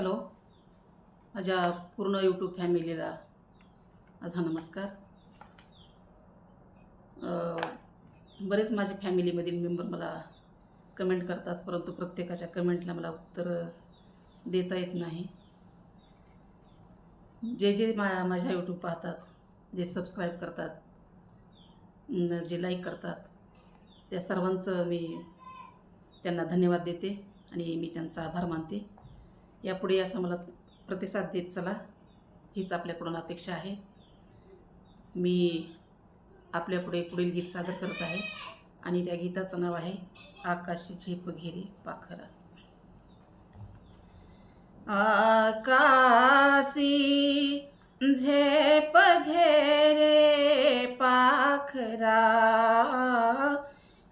Hello. माझ्या पूर्ण YouTube फॅमिलीला माझा नमस्कार. बरेच माझे फॅमिलीमधील मेंबर मला कमेंट करतात परंतु प्रत्येकाच्या कमेंटला मला उत्तर देता येत नाही. जे जे मा माझ्या यूट्यूब पाहतात जे सबस्क्राईब करतात जे लाईक करतात त्या सर्वांचं मी त्यांना धन्यवाद देते आणि मी त्यांचा आभार मानते. यापुढे असं मला प्रतिसाद देत चला. हीच आपल्याकडून अपेक्षा आहे. मी आपल्यापुढे पुढील गीत सादर करत आहे आणि त्या गीताचं नाव आहे आकाशी झेप घेरी पाखरा. आकाशी झेप घेरे पाखरा.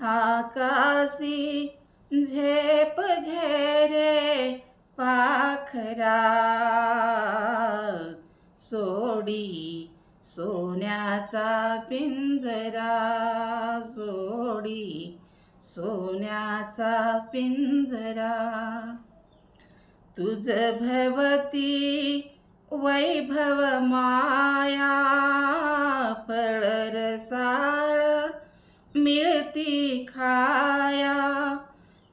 आकाशी झेप घेरे खरा सोडी सोन्याचा पिंजरा सोडी सोन्याचा पिंजरा. तुझ भवती वैभव माया फळ रसाळ मिळती खाया.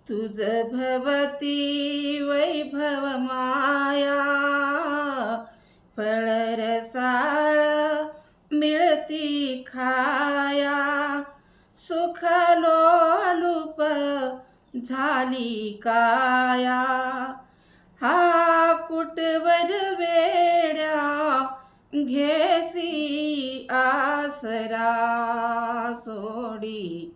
तुझ भवती वैभव माया फळ रसाळ मिळती खाया. सुख लोलुप झाली काया. हा कुटवर वेड्या घेसी आसरा सोडी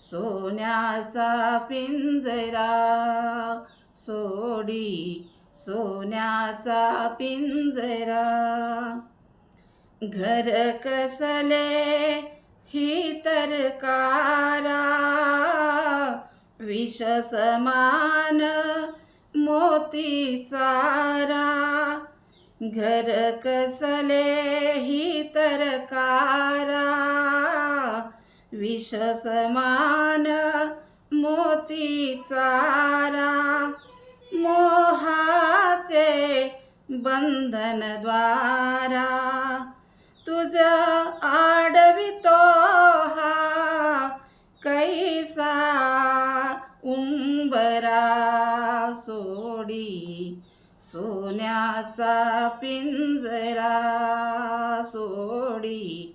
सोन्याचा पिंजरा सोडी सोन्याचा पिंजरा. घर कसले ही तरकारा विष समान मोती चारा. घर कसले ही तरकारा विषसमान मोती चारा मोहाचे बंधन द्वारा. तुझ आडवितो हा कैसा उंबरा सोडी सोन्याचा पिंजरा सोडी.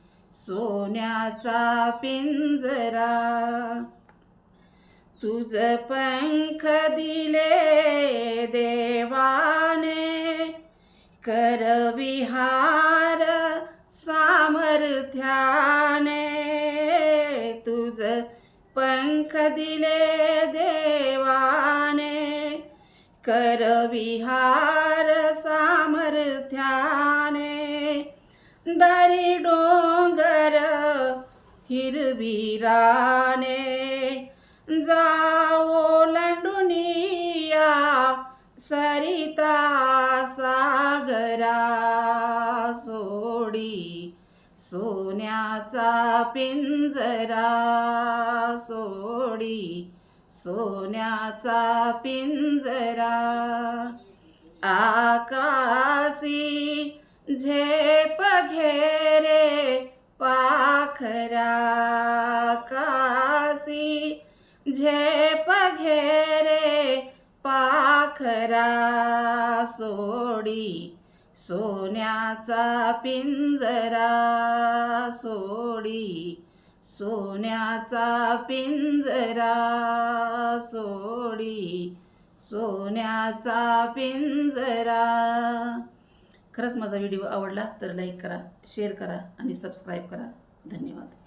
सोन्याचा पिंजरा. तुझ पंख दिले देवाने कर विहार सामर्थ्याने. तुझ पंख दिले देवाने कर विहार सामर्थ्याने. दारी डो हिरवीराने जावो लंडुनिया सरिता सागरा सोडी सोन्याचा पिंजरा सोडी सोन्याचा पिंजरा आकाशी झेप घे पाखरा काशी झेप घेरे पाखरा सोडी सोन्याचा पिंजरा सोडी सोन्याचा पिंजरा सोडी सोन्याचा पिंजरा. खरंच माझा व्हिडिओ आवडला तर लाईक करा शेअर करा आणि सबस्क्राईब करा. धन्यवाद.